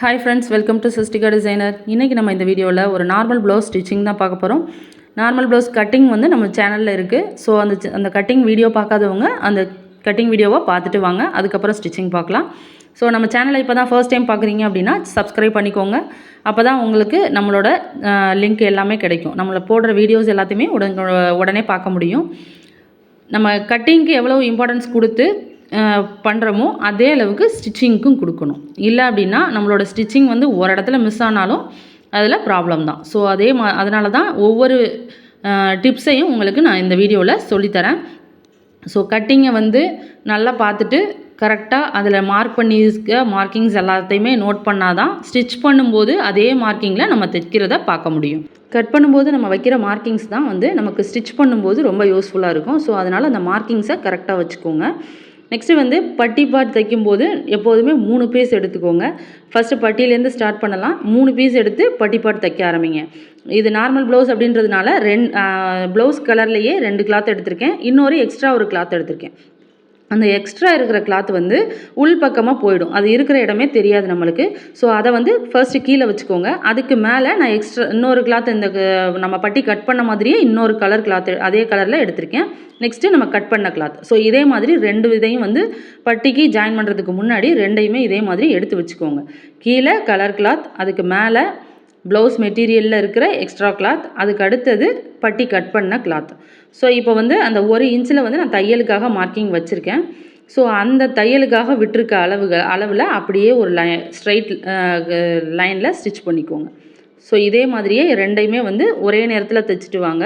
Hi friends welcome to சிஸ்டிகா designer இன்றைக்கி நம்ம இந்த வீடியோவில் ஒரு நார்மல் ப்ளவுஸ் ஸ்டிச்சிங் தான் பார்க்க போகிறோம் நார்மல் ப்ளவுஸ் கட்டிங் வந்து நம்ம சேனலில் இருக்குது ஸோ அந்த அந்த கட்டிங் வீடியோ பார்க்காதவங்க அந்த கட்டிங் வீடியோவை பார்த்துட்டு வாங்க. அதுக்கப்புறம் ஸ்டிச்சிங் பார்க்கலாம். ஸோ நம்ம சேனலை இப்போ தான் ஃபர்ஸ்ட் டைம் பார்க்குறீங்க அப்படின்னா சப்ஸ்கிரைப் பண்ணிக்கோங்க. அப்போ தான் உங்களுக்கு நம்மளோட லிங்க் எல்லாமே கிடைக்கும். நம்மளை போடுற வீடியோஸ் எல்லாத்தையுமே உடனே உடனே பார்க்க முடியும். நம்ம கட்டிங்க்கு எவ்வளோ இம்பார்ட்டன்ஸ் கொடுத்து பண்ணுறோமோ அதே அளவுக்கு ஸ்டிச்சிங்க்கும் கொடுக்கணும். இல்லை அப்படின்னா நம்மளோட ஸ்டிச்சிங் வந்து ஒரு இடத்துல மிஸ் ஆனாலும் அதில் ப்ராப்ளம் தான். ஸோ அதே மா அதனால தான் ஒவ்வொரு டிப்ஸையும் உங்களுக்கு நான் இந்த வீடியோவில் சொல்லித்தரேன். ஸோ கட்டிங்கை வந்து நல்லா பார்த்துட்டு கரெக்டாக அதில் மார்க் பண்ணியிருக்க மார்க்கிங்ஸ் எல்லாத்தையுமே நோட் பண்ணால் தான் ஸ்டிச் பண்ணும்போது அதே மார்க்கிங்கில் நம்ம தைக்கிறத பார்க்க முடியும். கட் பண்ணும்போது நம்ம வைக்கிற மார்க்கிங்ஸ் தான் வந்து நமக்கு ஸ்டிச் பண்ணும்போது ரொம்ப யூஸ்ஃபுல்லாக இருக்கும். ஸோ அதனால் அந்த மார்க்கிங்ஸை கரெக்டாக வச்சுக்கோங்க. நெக்ஸ்ட்டு வந்து பட்டி பார்ட் தைக்கும்போது எப்போதுமே மூணு பீஸ் எடுத்துக்கோங்க. ஃபஸ்ட்டு பட்டியிலேருந்து ஸ்டார்ட் பண்ணலாம். மூணு பீஸ் எடுத்து பட்டி பார்ட் தைக்க ஆரம்பிங்க. இது நார்மல் ப்ளவுஸ் அப்படின்றதுனால ரெண்டு ப்ளவுஸ் கலர்லேயே ரெண்டு கிளாத் எடுத்திருக்கேன். இன்னொரு எக்ஸ்ட்ரா ஒரு கிளாத் எடுத்திருக்கேன். அந்த எக்ஸ்ட்ரா இருக்கிற கிளாத் வந்து உள் பக்கமாக போயிடும். அது இருக்கிற இடமே தெரியாது நம்மளுக்கு. ஸோ அதை வந்து ஃபர்ஸ்ட்டு கீழே வச்சுக்கோங்க. அதுக்கு மேலே நான் எக்ஸ்ட்ரா இன்னொரு கிளாத் இந்த க- நம்ம பட்டி கட் பண்ண மாதிரியே இன்னொரு கலர் கிளாத் அதே கலரில் எடுத்திருக்கேன். நெக்ஸ்ட்டு நம்ம கட் பண்ண கிளாத் ஸோ இதே மாதிரி ரெண்டு இதையும் வந்து பட்டிக்கு ஜாயின் பண்ணுறதுக்கு முன்னாடி ரெண்டையுமே இதே மாதிரி எடுத்து வச்சுக்கோங்க. கீழே கலர் கிளாத் அதுக்கு மேலே ப்ளவுஸ் மெட்டீரியலில் இருக்கிற எக்ஸ்ட்ரா கிளாத் அதுக்கு அடுத்தது பட்டி கட் பண்ண கிளாத் ஸோ இப்போ வந்து அந்த ஒரு இன்ச்சில் வந்து நான் தையலுக்காக மார்க்கிங் வச்சுருக்கேன். ஸோ அந்த தையலுக்காக விட்டுருக்க அளவுகள் அளவில் அப்படியே ஒரு லை ஸ்ட்ரைட் லைனில் ஸ்டிச் பண்ணிக்கோங்க. ஸோ இதே மாதிரியே ரெண்டையுமே வந்து ஒரே நேரத்தில் தைச்சிட்டு வாங்க.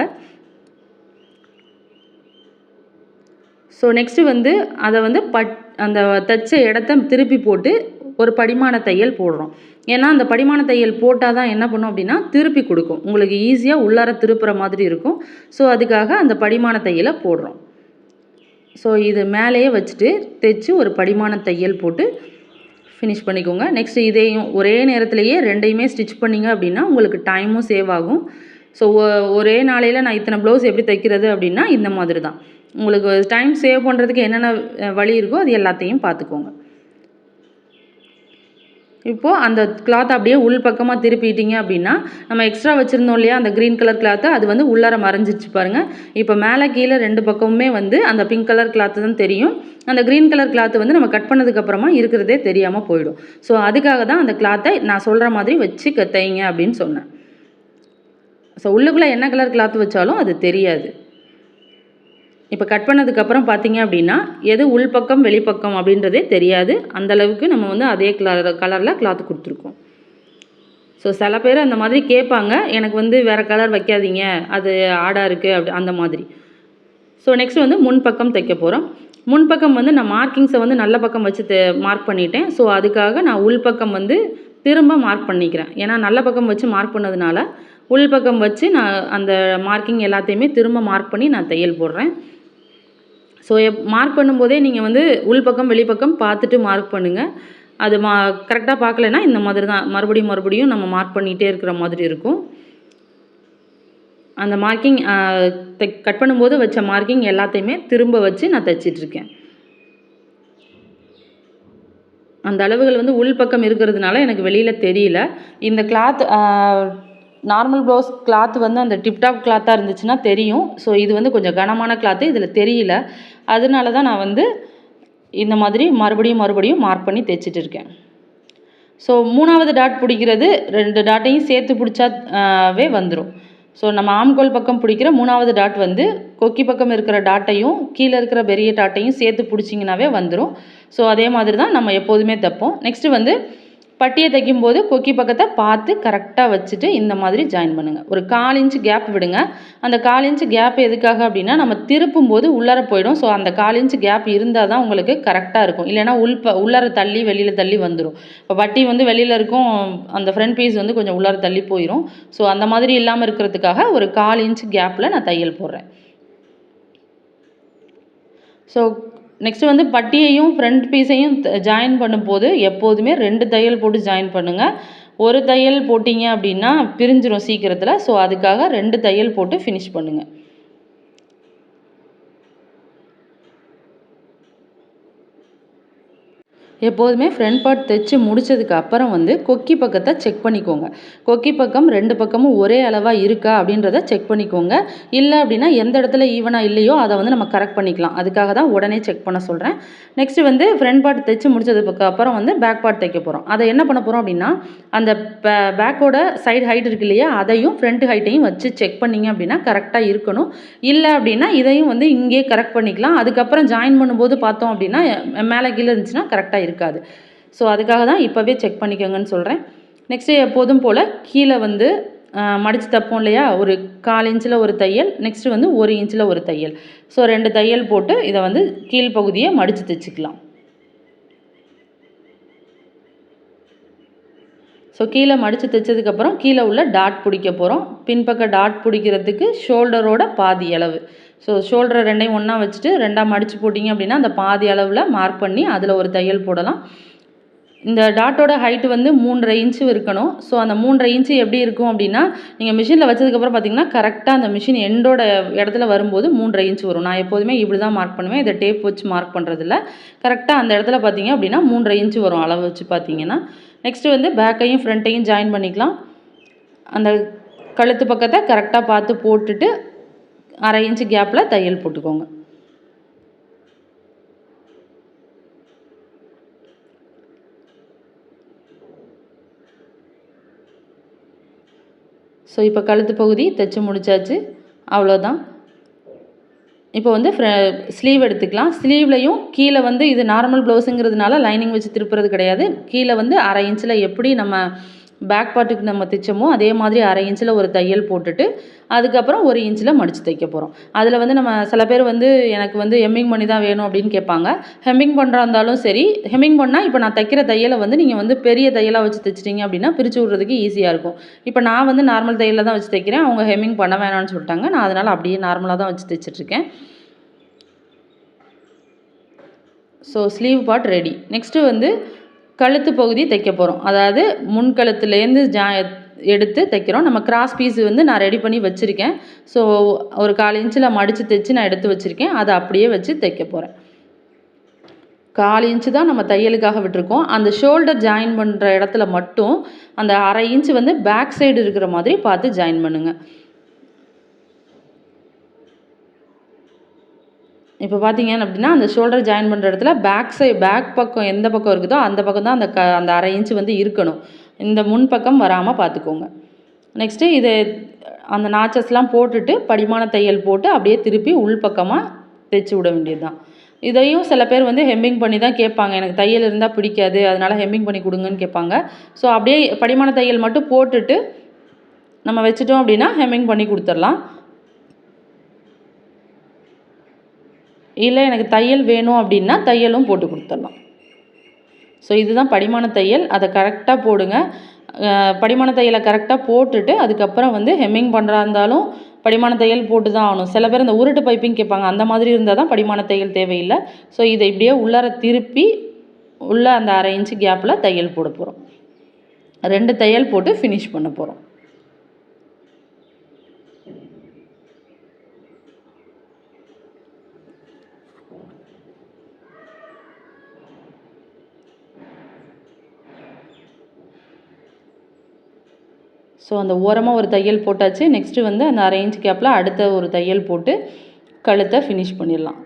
ஸோ நெக்ஸ்ட்டு வந்து அதை வந்து பட் அந்த தைச்ச இடத்த திருப்பி போட்டு ஒரு படிமான தையல் போடுறோம். ஏன்னா அந்த படிமான தையல் போட்டால் தான் என்ன பண்ணும் அப்படின்னா திருப்பி கொடுக்கும். உங்களுக்கு ஈஸியாக உள்ளார திருப்புற மாதிரி இருக்கும். ஸோ அதுக்காக அந்த படிமான தையலை போடுறோம். ஸோ இது மேலேயே வச்சுட்டு தைச்சி ஒரு படிமான தையல் போட்டு ஃபினிஷ் பண்ணிக்கோங்க. நெக்ஸ்ட் இதையும் ஒரே நேரத்துலையே ரெண்டையுமே ஸ்டிச் பண்ணீங்க அப்படின்னா உங்களுக்கு டைமும் சேவ் ஆகும். ஸோ ஒரே நாளையில் நான் இத்தனை ப்ளவுஸ் எப்படி தைக்கிறது அப்படின்னா இந்த மாதிரி தான் உங்களுக்கு டைம் சேவ் பண்ணுறதுக்கு என்னென்ன வழி இருக்கோ அது எல்லாத்தையும் பார்த்துக்கோங்க. இப்போது அந்த கிளாத் அப்படியே உள் பக்கமாக திருப்பிட்டீங்க அப்படின்னா நம்ம எக்ஸ்ட்ரா வச்சுருந்தோம் இல்லையா அந்த க்ரீன் கலர் கிளாத்து அது வந்து உள்ளார மறைஞ்சிச்சு பாருங்கள் இப்போ மேலே கீழே ரெண்டு பக்கமுமே வந்து அந்த பிங்க் கலர் கிளாத்து தான் தெரியும். அந்த க்ரீன் கலர் கிளாத்து வந்து நம்ம கட் பண்ணதுக்கப்புறமா இருக்கிறதே தெரியாமல் போயிடும். ஸோ அதுக்காக தான் அந்த கிளாத்தை நான் சொல்கிற மாதிரி வச்சு தைங்க அப்படின்னு சொன்னேன். ஸோ உள்ளுக்குள்ளே என்ன கலர் கிளாத் வச்சாலும் அது தெரியாது. இப்போ கட் பண்ணதுக்கப்புறம் பார்த்தீங்க அப்படின்னா எது உள்பக்கம் வெளிப்பக்கம் அப்படின்றதே தெரியாது. அந்த அளவுக்கு நம்ம வந்து அதே கலர் கலரில் கிளாத் கொடுத்துருக்கோம். ஸோ சில பேர் அந்த மாதிரி கேட்பாங்க. எனக்கு வந்து வேறு கலர் வைக்காதீங்க. அது ஆடாக இருக்குது அப்படி அந்த மாதிரி. ஸோ நெக்ஸ்ட் வந்து முன்பக்கம் தைக்க போகிறோம் முன்பக்கம் வந்து நான் மார்க்கிங்ஸை வந்து நல்ல பக்கம் வச்சு மார்க் பண்ணிட்டேன். ஸோ அதுக்காக நான் உள்பக்கம் வந்து திரும்ப மார்க் பண்ணிக்கிறேன். ஏன்னா நல்ல பக்கம் வச்சு மார்க் பண்ணதுனால உள்பக்கம் வச்சு நான் அந்த மார்க்கிங் எல்லாத்தையுமே திரும்ப மார்க் பண்ணி நான் தையல் போடுறேன். ஸோ மார்க் பண்ணும்போதே நீங்கள் வந்து உள்பக்கம் வெளிப்பக்கம் பார்த்துட்டு மார்க் பண்ணுங்கள் அது மா கரெக்டாக பார்க்கலன்னா இந்த மாதிரி தான் மறுபடியும் மறுபடியும் நம்ம மார்க் பண்ணிகிட்டே இருக்கிற மாதிரி இருக்கும். அந்த மார்க்கிங் கட் பண்ணும்போது வச்ச மார்க்கிங் எல்லாத்தையுமே திரும்ப வச்சு நான் தைச்சிட்ருக்கேன் அந்த அளவுகள் வந்து உள்பக்கம் இருக்கிறதுனால எனக்கு வெளியில் தெரியல. இந்த கிளாத் நார்மல் ப்ளவுஸ் கிளாத் வந்து அந்த டிப்டாப் கிளாத்தாக இருந்துச்சுன்னா தெரியும். ஸோ இது வந்து கொஞ்சம் கனமான கிளாத்து இதில் தெரியல. அதனால தான் நான் வந்து இந்த மாதிரி மறுபடியும் மறுபடியும் மார்க் பண்ணி தைச்சிட்டு இருக்கேன். ஸோ மூணாவது டாட் பிடிக்கிறது ரெண்டு டாட்டையும் சேர்த்து பிடிச்சாவே வந்துடும் ஸோ நம்ம ஆம்கோல் பக்கம் பிடிக்கிற மூணாவது டாட் வந்து கொக்கி பக்கம் இருக்கிற டாட்டையும் கீழே இருக்கிற பெரிய டாட்டையும் சேர்த்து பிடிச்சிங்கனாவே வந்துடும் ஸோ அதே மாதிரி தான் நம்ம எப்போதுமே தைப்போம். நெக்ஸ்ட்டு வந்து பட்டியை தைக்கும்போது கொக்கி பக்கத்தை பார்த்து கரெக்டாக வச்சுட்டு இந்த மாதிரி ஜாயின் பண்ணுங்கள் ஒரு கால் இன்ச் கேப் விடுங்க. அந்த கால் இன்ச் கேப் எதுக்காக அப்படின்னா நம்ம திருப்பும் போது உள்ளார போயிடும். ஸோ அந்த கால் இன்ச் கேப் இருந்தால் தான் உங்களுக்கு கரெக்டாக இருக்கும். இல்லைன்னா உள் ப உள்ளார தள்ளி வெளியில் தள்ளி வந்துடும் இப்போ பட்டி வந்து வெளியில் இருக்கும் அந்த ஃப்ரண்ட் பீஸ் வந்து கொஞ்சம் உள்ளார தள்ளி போயிடும் ஸோ அந்த மாதிரி இல்லாமல் இருக்கிறதுக்காக ஒரு கால் இன்ச் கேப்பில் நான் தையல் போடுறேன். ஸோ நெக்ஸ்ட் வந்து பட்டியையும் ஃப்ரண்ட் பீஸையும் ஜாயின் பண்ணும்போது எப்போதுமே ரெண்டு தையல் போட்டு ஜாயின் பண்ணுங்கள் ஒரு தையல் போட்டிங்க அப்படின்னா பிரிஞ்சிரும் சீக்கிரத்தில். ஸோ அதுக்காக ரெண்டு தையல் போட்டு ஃபினிஷ் பண்ணுங்கள் எப்போதுமே ஃப்ரண்ட் பார்ட் தைச்சி முடித்ததுக்கு அப்புறம் வந்து கொக்கி பக்கத்தை செக் பண்ணிக்கோங்க. கொக்கி பக்கம் ரெண்டு பக்கமும் ஒரே அளவாக இருக்கா அப்படின்றத செக் பண்ணிக்கோங்க. இல்லை அப்படின்னா எந்த இடத்துல ஈவனாக இல்லையோ அதை வந்து நம்ம கரெக்ட் பண்ணிக்கலாம். அதுக்காக தான் உடனே செக் பண்ண சொல்கிறேன் நெக்ஸ்ட்டு வந்து ஃப்ரண்ட் பார்ட் தைச்சி முடிச்சதுக்கு அப்புறம் வந்து பேக் பார்ட் தைக்க போகிறோம் அதை என்ன பண்ண போகிறோம் அப்படின்னா அந்த பேக்கோட சைடு ஹைட் இருக்கு இல்லையா அதையும் ஃப்ரண்ட் ஹைட்டையும் வச்சு செக் பண்ணிங்க அப்படின்னா கரெக்டாக இருக்கணும். இல்லை அப்படின்னா இதையும் வந்து இங்கேயே கரெக்ட் பண்ணிக்கலாம். அதுக்கப்புறம் ஜாயின் பண்ணும்போது பார்த்தோம் அப்படின்னா மேலே கீழே இருந்துச்சுன்னா கரெக்டாக இருக்காது. ஸோ அதுக்காக தான் இப்போவே செக் பண்ணிக்கோங்கன்னு சொல்கிறேன் நெக்ஸ்ட்டு எப்போதும் போல் கீழே வந்து மடித்து தப்போம் இல்லையா? ஒரு கால் இன்ச்சில் ஒரு தையல் நெக்ஸ்ட்டு வந்து ஒரு இன்ச்சில் ஒரு தையல். ஸோ ரெண்டு தையல் போட்டு இதை வந்து கீழ்ப்பகுதியை மடித்து தைச்சிக்கலாம். ஸோ கீழே மடித்து தைச்சதுக்கப்புறம் கீழே உள்ள டாட் பிடிக்க போகிறோம் பின்பக்க டாட் பிடிக்கிறதுக்கு ஷோல்டரோட பாதி அளவு. ஸோ ஷோல்டரை ரெண்டையும் ஒன்றா வச்சுட்டு ரெண்டாக மடித்து போட்டிங்க அப்படின்னா அந்த பாதி அளவில் மார்க் பண்ணி அதில் ஒரு தையல் போடலாம். இந்த டாட்டோட ஹைட்டு வந்து மூன்றரை இன்ச்சு இருக்கணும். ஸோ அந்த மூன்றரை இன்ச்சு எப்படி இருக்கும் அப்படின்னா நீங்கள் மிஷினில் வச்சதுக்கப்புறம் பார்த்தீங்கன்னா கரெக்டாக அந்த மிஷின் எண்டோட இடத்துல வரும்போது மூன்றரை இன்ச்சு வரும். நான் எப்போதுமே இப்படி தான் மார்க் பண்ணுவேன். இதை டேப் வச்சு மார்க் பண்ணுறதில்ல கரெக்டாக அந்த இடத்துல பார்த்தீங்க அப்படின்னா மூன்றரை இன்ச்சு வரும் அளவு வச்சு பார்த்தீங்கன்னா நெக்ஸ்ட்டு வந்து பேக்கையும் ஃப்ரண்ட்டையும் ஜாயின் பண்ணிக்கலாம். அந்த கழுத்து பக்கத்தை கரெக்டாக பார்த்து போட்டுட்டு அரை இன்ச்சு கேப்பில் தையல் போட்டுக்கோங்க. ஸோ இப்போ கழுத்து பகுதி தைச்சி முடிச்சாச்சு. அவ்வளோதான் இப்போ வந்து ஸ்லீவ் எடுத்துக்கலாம். ஸ்லீவ்லையும் கீழே வந்து இது நார்மல் ப்ளவுஸுங்கிறதுனால லைனிங் வச்சு திருப்புறது கிடையாது. கீழே வந்து அரை இன்ச்சில் எப்படி நம்ம பேக் பார்ட்டுக்கு நம்ம தைச்சோமோ அதே மாதிரி அரை இன்ச்சில் ஒரு தையல் போட்டுட்டு அதுக்கப்புறம் ஒரு இன்ச்சில் மடித்து தைக்க போகிறோம் அதில் வந்து நம்ம சில பேர் வந்து எனக்கு வந்து ஹெம்மிங் பண்ணி தான் வேணும் அப்படின்னு கேட்பாங்க. ஹெம்மிங் பண்ணுறா இருந்தாலும் சரி ஹெம்மிங் பண்ணால் இப்போ நான் தைக்கிற தையலை வந்து நீங்கள் வந்து பெரிய தையலாக வச்சு தைச்சிட்டிங்க அப்படின்னா பிரித்து விட்றதுக்கு ஈஸியாக இருக்கும். இப்போ நான் வந்து நார்மல் தையலில் தான் வச்சு தைக்கிறேன். அவங்க ஹெம்மிங் பண்ண வேணாம்னு சொல்லிட்டாங்க. நான் அதனால் அப்படியே நார்மலாக தான் வச்சு தைச்சிட்ருக்கேன் so sleeve part ready next வந்து கழுத்து பகுதி தைக்க போகிறோம் அதாவது முன் கழுத்துலேருந்து ஜா எடுத்து தைக்கிறோம். நம்ம கிராஸ் பீஸ் வந்து நான் ரெடி பண்ணி வச்சுருக்கேன். ஸோ ஒரு கால் இன்ச்சில் மடித்து தைச்சு நான் எடுத்து வச்சுருக்கேன். அதை அப்படியே வச்சு தைக்க போகிறேன் கால் இன்ச்சு தான் நம்ம தையலுக்காக விட்டுருக்கோம். அந்த ஷோல்டர் ஜாயின் பண்ணுற இடத்துல மட்டும் அந்த அரை இன்ச்சு வந்து பேக் சைடு இருக்கிற மாதிரி பார்த்து ஜாயின் பண்ணுங்கள் இப்போ பார்த்தீங்க அப்படின்னா அந்த ஷோல்டர் ஜாயின் பண்ணுற இடத்துல பேக் சை பேக் பக்கம் எந்த பக்கம் இருக்குதோ அந்த பக்கம் தான் அந்த க அந்த அரை இன்ச்சு வந்து இருக்கணும். இந்த முன் பக்கம் வராமல் பார்த்துக்கோங்க. நெக்ஸ்ட்டு இது அந்த நாச்சஸ்லாம் போட்டுட்டு படிமான தையல் போட்டு அப்படியே திருப்பி உள் பக்கமாக தைச்சி விட வேண்டியது தான் இதையும் சில பேர் வந்து ஹெம்மிங் பண்ணி தான் கேட்பாங்க. எனக்கு தையல் இருந்தால் பிடிக்காது அதனால் ஹெம்மிங் பண்ணி கொடுங்கன்னு கேட்பாங்க. ஸோ அப்படியே படிமான தையல் மட்டும் போட்டுட்டு நம்ம வச்சுட்டோம் அப்படின்னா ஹெம்மிங் பண்ணி கொடுத்துடலாம். இல்லை எனக்கு தையல் வேணும் அப்படின்னா தையலும் போட்டு கொடுத்துடலாம். ஸோ இதுதான் படிமான தையல். அதை கரெக்டாக போடுங்க. படிமான தையலை கரெக்டாக போட்டுட்டு அதுக்கப்புறம் வந்து ஹெம்மிங் பண்ணுறா இருந்தாலும் படிமான தையல் போட்டு தான் ஆகணும். சில பேர் இந்த உருட்டு பைப்பிங் கேட்பாங்க. அந்த மாதிரி இருந்தால் தான் படிமான தையல் தேவையில்லை. ஸோ இதை இப்படியே உள்ளார திருப்பி உள்ளே அந்த அரை இன்ச்சு கேப்பில் தையல் போட போகிறோம் ரெண்டு தையல் போட்டு ஃபினிஷ் பண்ண போகிறோம் ஸோ அந்த ஓரமாக ஒரு தையல் போட்டாச்சு. நெக்ஸ்ட்டு வந்து அந்த அரை கேப்பில் அடுத்த ஒரு தையல் போட்டு கழுத்தை ஃபினிஷ் பண்ணிடலாம்.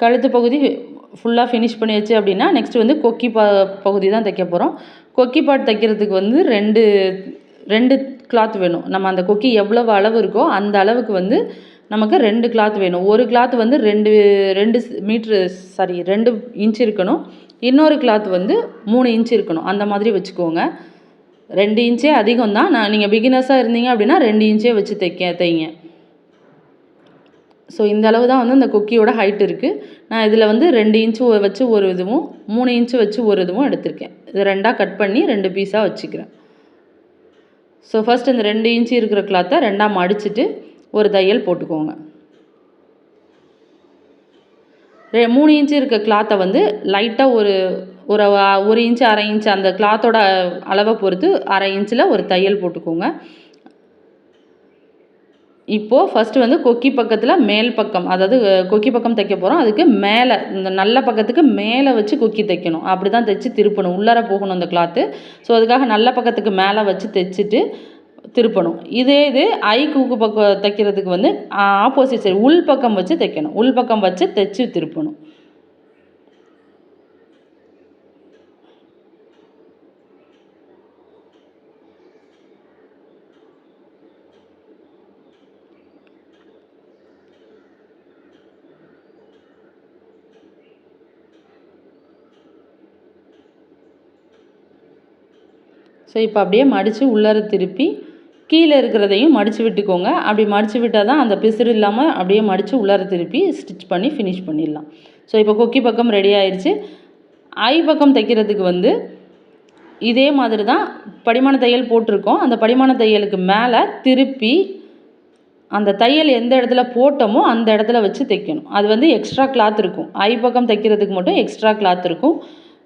கழுத்து பகுதி ஃபுல்லாக ஃபினிஷ் பண்ணியாச்சு அப்படின்னா நெக்ஸ்ட் வந்து கொக்கி பா பகுதி தான் தைக்க போகிறோம் கொக்கி பாட் தைக்கிறதுக்கு வந்து ரெண்டு ரெண்டு கிளாத் வேணும். நம்ம அந்த கொக்கி எவ்வளவு அளவு இருக்கோ அந்த அளவுக்கு வந்து நமக்கு ரெண்டு கிளாத் வேணும். ஒரு கிளாத் வந்து ரெண்டு ரெண்டு மீட்ரு சாரி ரெண்டு இன்ச் இருக்கணும். இன்னொரு கிளாத் வந்து மூணு இன்ச் இருக்கணும். அந்த மாதிரி வச்சுக்கோங்க. ரெண்டு இன்ச்சே அதிகம் தான் நான் நீங்கள் பிகினர்ஸாக இருந்தீங்க அப்படின்னா ரெண்டு இன்ச்சே வச்சு தைக்க தைங்க. ஸோ இந்த அளவு தான் வந்து இந்த கொக்கியோட ஹைட் இருக்குது நான் இதில் வந்து ரெண்டு இன்ச்சு வச்சு ஒரு இதுவும் மூணு இன்ச்சு வச்சு ஒரு இதுவும் எடுத்திருக்கேன். இது ரெண்டாக கட் பண்ணி ரெண்டு பீஸாக வச்சுக்கிறேன். ஸோ ஃபஸ்ட் இந்த ரெண்டு இன்ச்சு இருக்கிற கிளாத்தை ரெண்டாக மடிச்சுட்டு ஒரு தையல் போட்டுக்கோங்க. ரெ மூணு இன்ச்சு இருக்க கிளாத்தை வந்து லைட்டாக ஒரு ஒரு ஒரு இன்ச்சு அரை இன்ச்சு அந்த கிளாத்தோட அளவை பொறுத்து அரை இன்ச்சில் ஒரு தையல் போட்டுக்கோங்க. இப்போது ஃபஸ்ட்டு வந்து கொக்கி பக்கத்தில் மேல் பக்கம் அதாவது கொக்கி பக்கம் தைக்க போகிறோம் அதுக்கு மேலே இந்த நல்ல பக்கத்துக்கு மேலே வச்சு கொக்கி தைக்கணும். அப்படி தான் தைச்சி திருப்பணும். உள்ளார போகணும் அந்த கிளாத்து ஸோ அதுக்காக நல்ல பக்கத்துக்கு மேலே வச்சு தைச்சிட்டு திருப்பணும். இதே இது ஐ கூக்கு பக்கம் தைக்கிறதுக்கு வந்து ஆப்போசிட் சைடு உள் பக்கம் வச்சு தைக்கணும். உள் பக்கம் வச்சு தைச்சி திருப்பணும். ஸோ இப்போ அப்படியே மடித்து உள்ளார திருப்பி கீழே இருக்கிறதையும் மடித்து விட்டுக்கோங்க. அப்படி மடித்து விட்டால் தான் அந்த பிசுறு இல்லாமல் அப்படியே மடித்து உள்ளார திருப்பி ஸ்டிச் பண்ணி ஃபினிஷ் பண்ணிடலாம். ஸோ இப்போ கொக்கி பக்கம் ரெடி ஆயிடுச்சு ஐ பக்கம் தைக்கிறதுக்கு வந்து இதே மாதிரி தான் படிமான தையல் போட்டிருக்கோம். அந்த படிமான தையலுக்கு மேலே திருப்பி அந்த தையல் எந்த இடத்துல போட்டோமோ அந்த இடத்துல வச்சு தைக்கணும். அது வந்து எக்ஸ்ட்ரா கிளாத் இருக்கும். ஐ பக்கம் தைக்கிறதுக்கு மட்டும் எக்ஸ்ட்ரா கிளாத் இருக்கும்.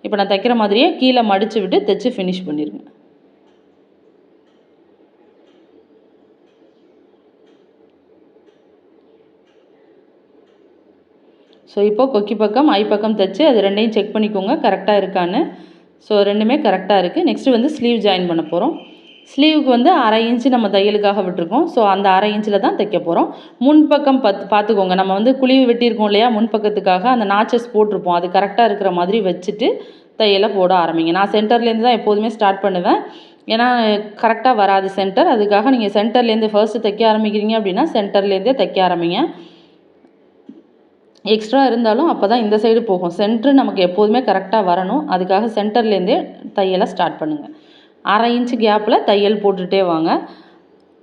இப்போ நான் தைக்கிற மாதிரியே கீழே மடித்து விட்டு தைச்சி ஃபினிஷ் பண்ணிடுங்க. ஸோ இப்போது கொக்கி பக்கம் ஐ பக்கம் தைச்சு அது ரெண்டையும் செக் பண்ணிக்கோங்க கரெக்டாக இருக்கான்னு. ஸோ ரெண்டுமே கரெக்டாக இருக்குது நெக்ஸ்ட்டு வந்து ஸ்லீவ் ஜாயின் பண்ண போகிறோம் ஸ்லீவுக்கு வந்து அரை இன்ச்சு நம்ம தையலுக்காக விட்டுருக்கோம். ஸோ அந்த அரை இன்ச்சில் தான் தைக்க போகிறோம் முன்பக்கம் பத் பார்த்துக்கோங்க நம்ம வந்து குழிவு வெட்டியிருக்கோம் இல்லையா முன்பக்கத்துக்காக அந்த நாச்சஸ் போட்டிருப்போம். அது கரெக்டாக இருக்கிற மாதிரி வச்சுட்டு தையலை போட ஆரம்பிங்க. நான் சென்டர்லேருந்து தான் எப்போதுமே ஸ்டார்ட் பண்ணுவேன். ஏன்னா கரெக்டாக வராது சென்டர் அதுக்காக நீங்கள் சென்டர்லேருந்து ஃபர்ஸ்ட்டு தைக்க ஆரம்பிக்கிறீங்க அப்படின்னா சென்டர்லேருந்தே தைக்க ஆரம்பிங்க. எக்ஸ்ட்ரா இருந்தாலும் அப்போ தான் இந்த சைடு போகும். சென்ட்ரு நமக்கு எப்போதுமே கரெக்டாக வரணும். அதுக்காக சென்டர்லேருந்தே தையலை ஸ்டார்ட் பண்ணுங்கள் அரை இன்ச்சு கேப்பில் தையல் போட்டுகிட்டே வாங்க.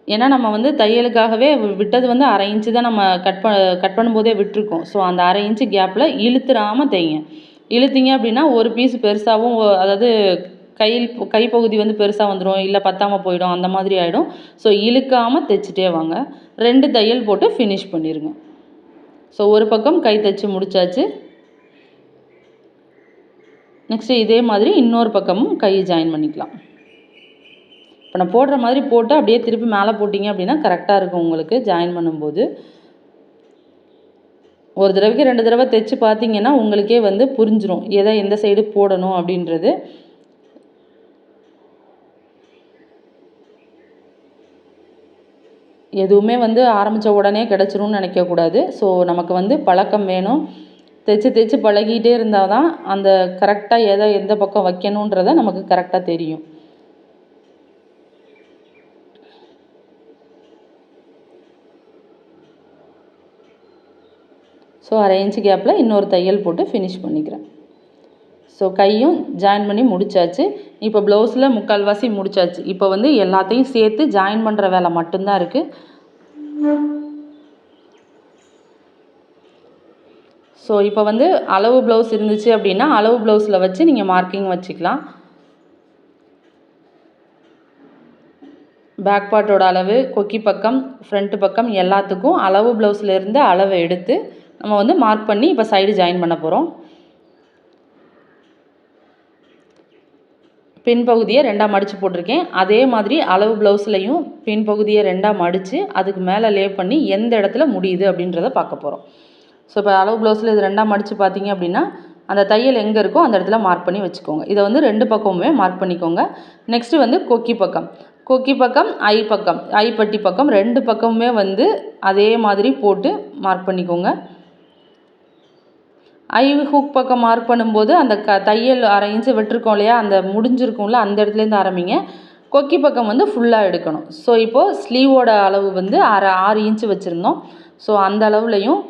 ஏன்னா நம்ம வந்து தையலுக்காகவே விட்டது வந்து அரை இன்ச்சு தான் நம்ம கட் ப கட் பண்ணும்போதே விட்டுருக்கோம். ஸோ அந்த அரை இன்ச்சு கேப்பில் இழுத்துறாமல் தைங்க. இழுத்திங்க அப்படின்னா ஒரு பீஸ் பெருசாகவும் அதாவது கையில் கைப்பகுதி வந்து பெருசாக வந்துடும் இல்லை பத்தாமல் போயிடும். அந்த மாதிரி ஆகிடும் ஸோ இழுக்காமல் தைச்சிட்டே வாங்க. ரெண்டு தையல் போட்டு ஃபினிஷ் பண்ணிடுங்க ஸோ ஒரு பக்கம் கை தைச்சு முடிச்சாச்சு. நெக்ஸ்ட்டு இதே மாதிரி இன்னொரு பக்கமும் கையை ஜாயின் பண்ணிக்கலாம். இப்போ நான் போடுற மாதிரி போட்டு அப்படியே திருப்பி மேலே போட்டிங்க அப்படின்னா கரெக்டாக இருக்கும் உங்களுக்கு ஜாயின் பண்ணும்போது. ஒரு தடவைக்கு ரெண்டு தடவை தைச்சு பார்த்தீங்கன்னா உங்களுக்கே வந்து புரிஞ்சிடும் எதை எந்த சைடு போடணும் அப்படின்றது. எதுவுமே வந்து ஆரம்பித்த உடனே கிடச்சிரும்னு நினைக்கக்கூடாது. ஸோ நமக்கு வந்து பழக்கம் வேணும். தைச்சு தைச்சு பழகிட்டே இருந்தால் தான் அந்த கரெக்டாக எதை எந்த பக்கம் வைக்கணுன்றத நமக்கு கரெக்டாக தெரியும். ஸோ அரை இன்ச்சு கேப்பில் இன்னொரு தையல் போட்டு ஃபினிஷ் பண்ணிக்கிறேன். ஸோ கையும் ஜாயின் பண்ணி முடிச்சாச்சு. இப்போ ப்ளவுஸில் முக்கால்வாசி முடிச்சாச்சு. இப்போ வந்து எல்லாத்தையும் சேர்த்து ஜாயின் பண்ணுற வேலை மட்டும்தான் இருக்குது ஸோ இப்போ வந்து அளவு ப்ளவுஸ் இருந்துச்சு அப்படின்னா அளவு ப்ளவுஸில் வச்சு நீங்கள் மார்க்கிங் வச்சுக்கலாம். பேக் பார்ட்டோட அளவு கொக்கி பக்கம் ஃப்ரண்ட்டு பக்கம் எல்லாத்துக்கும் அளவு ப்ளவுஸில் இருந்து அளவை எடுத்து நம்ம வந்து மார்க் பண்ணி இப்போ சைடு ஜாயின் பண்ண போகிறோம் பின்பகுதியை ரெண்டாக மடித்து போட்டிருக்கேன். அதே மாதிரி அளவு ப்ளவுஸ்லையும் பின்பகுதியை ரெண்டாக மடித்து அதுக்கு மேலே லே பண்ணி எந்த இடத்துல முடியுது அப்படின்றத பார்க்க போகிறோம் ஸோ இப்போ அளவு ப்ளவுஸில் இது ரெண்டாக மடித்து பார்த்தீங்க அப்படின்னா அந்த தையல் எங்கே இருக்கோ அந்த இடத்துல மார்க் பண்ணி வச்சுக்கோங்க. இதை வந்து ரெண்டு பக்கமுமே மார்க் பண்ணிக்கோங்க. நெக்ஸ்ட்டு வந்து கொக்கி பக்கம். கொக்கி பக்கம் ஐ பக்கம் ஐ பட்டி பக்கம் ரெண்டு பக்கமுமே வந்து அதே மாதிரி போட்டு மார்க் பண்ணிக்கோங்க. ஐ ஹூக் பக்கம் மார்க் பண்ணும்போது அந்த க தையல் அரை இன்ச்சு விட்டுருக்கோம் இல்லையா? அந்த முடிஞ்சிருக்கும்ல அந்த இடத்துலேருந்து ஆரம்பிங்க. கொக்கி பக்கம் வந்து ஃபுல்லாக எடுக்கணும். ஸோ இப்போது ஸ்லீவோட அளவு வந்து அரை ஆறு இன்ச்சு வச்சுருந்தோம். ஸோ அந்த அளவுலையும்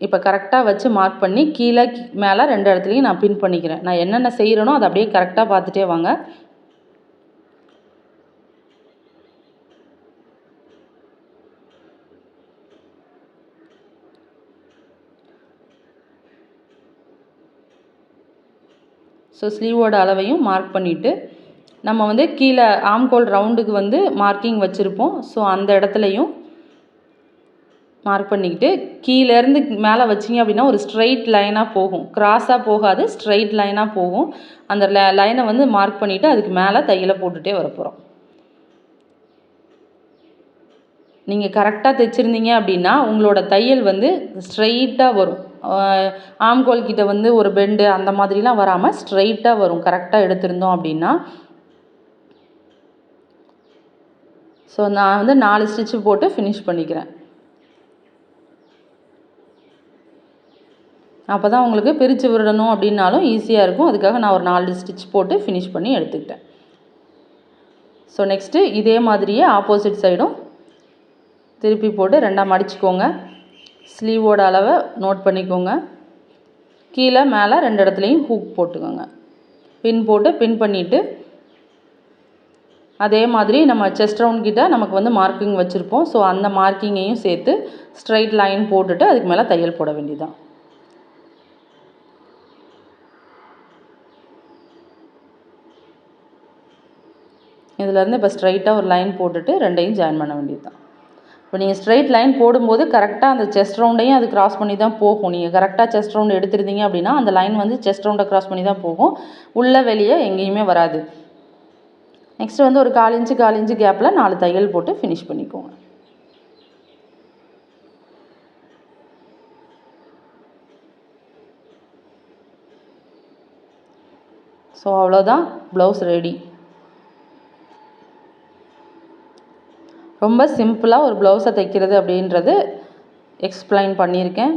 இப்போ கரெக்டாக வச்சு மார்க் பண்ணி கீழே மேலே ரெண்டு இடத்துலையும் நான் பின் பண்ணிக்கிறேன். நான் என்னென்ன செய்கிறேனோ அதை அப்படியே கரெக்டாக பார்த்துட்டே வாங்க. ஸோ ஸ்லீவோட அளவையும் மார்க் பண்ணிவிட்டு நம்ம வந்து கீழே ஆம்கோல் ரவுண்டுக்கு வந்து மார்க்கிங் வச்சுருப்போம். ஸோ அந்த இடத்துலையும் மார்க் பண்ணிக்கிட்டு கீழேருந்து மேலே வச்சிங்க அப்படின்னா ஒரு ஸ்ட்ரைட் லைனாக போகும். கிராஸாக போகாது ஸ்ட்ரைட் லைனாக போகும். அந்த லைனை வந்து மார்க் பண்ணிவிட்டு அதுக்கு மேலே தையலை போட்டுகிட்டே வரப்போகிறோம் நீங்கள் கரெக்டாக தைச்சிருந்தீங்க அப்படின்னா உங்களோட தையல் வந்து ஸ்ட்ரைட்டாக வரும். ஆம்கோல் கிட்ட வந்து ஒரு பெண்டு அந்த மாதிரிலாம் வராமல் ஸ்ட்ரைட்டாக வரும். கரெக்டாக எடுத்திருந்தோம் அப்படின்னா. ஸோ நான் வந்து நாலு ஸ்டிச்சு போட்டு ஃபினிஷ் பண்ணிக்கிறேன். அப்போ தான் உங்களுக்கு பிரித்து விடணும் அப்படின்னாலும் ஈஸியாக இருக்கும். அதுக்காக நான் ஒரு நாலு ஸ்டிச் போட்டு ஃபினிஷ் பண்ணி எடுத்துக்கிட்டேன். ஸோ நெக்ஸ்ட்டு இதே மாதிரியே ஆப்போசிட் சைடும் திருப்பி போட்டு ரெண்டாக மடிச்சுக்கோங்க ஸ்லீவோட அளவை நோட் பண்ணிக்கோங்க. கீழே மேலே ரெண்டு இடத்துலையும் ஹூக் போட்டுக்கோங்க. பின் போட்டு பின் பண்ணிவிட்டு அதே மாதிரி நம்ம செஸ்ட் ரவுண்ட் கிட்ட நமக்கு வந்து மார்க்கிங் வச்சுருப்போம். ஸோ அந்த மார்க்கிங்கையும் சேர்த்து ஸ்ட்ரைட் லைன் போட்டுட்டு அதுக்கு மேலே தையல் போட வேண்டியதான் இதிலேருந்து இப்போ ஸ்ட்ரைட்டாக ஒரு லைன் போட்டுட்டு ரெண்டையும் ஜாயின் பண்ண வேண்டியது தான் இப்போ நீங்கள் ஸ்ட்ரெயிட் லைன் போடும்போது கரெக்டாக அந்த செஸ்ட் ரவுண்டையும் அது கிராஸ் பண்ணி தான் போகும் நீங்கள் கரெக்டாக செஸ்ட் ரவுண்ட் எடுத்துருந்தீங்க அப்படின்னா அந்த லைன் வந்து செஸ்ட் ரவுண்டை கிராஸ் பண்ணி தான் போகும். உள்ளே வெளியே எங்கேயுமே வராது. நெக்ஸ்ட் வந்து ஒரு கால் இன்ச்சு கால் இன்ச்சு கேப்பில் நாலு தையல் போட்டு ஃபினிஷ் பண்ணிக்கோங்க. ஸோ அவ்வளோதான் ப்ளவுஸ் ரெடி ரொம்ப சிம்பிளாக ஒரு ப்ளவுஸை தைக்கிறது அப்படின்றது எக்ஸ்பிளைன் பண்ணியிருக்கேன்.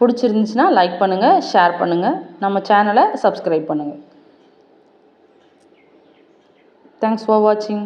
பிடிச்சிருந்துச்சின்னா லைக் பண்ணுங்கள் ஷேர் பண்ணுங்கள் நம்ம சேனலை சப்ஸ்கிரைப் பண்ணுங்கள் தேங்க்ஸ் ஃபார் வாட்சிங்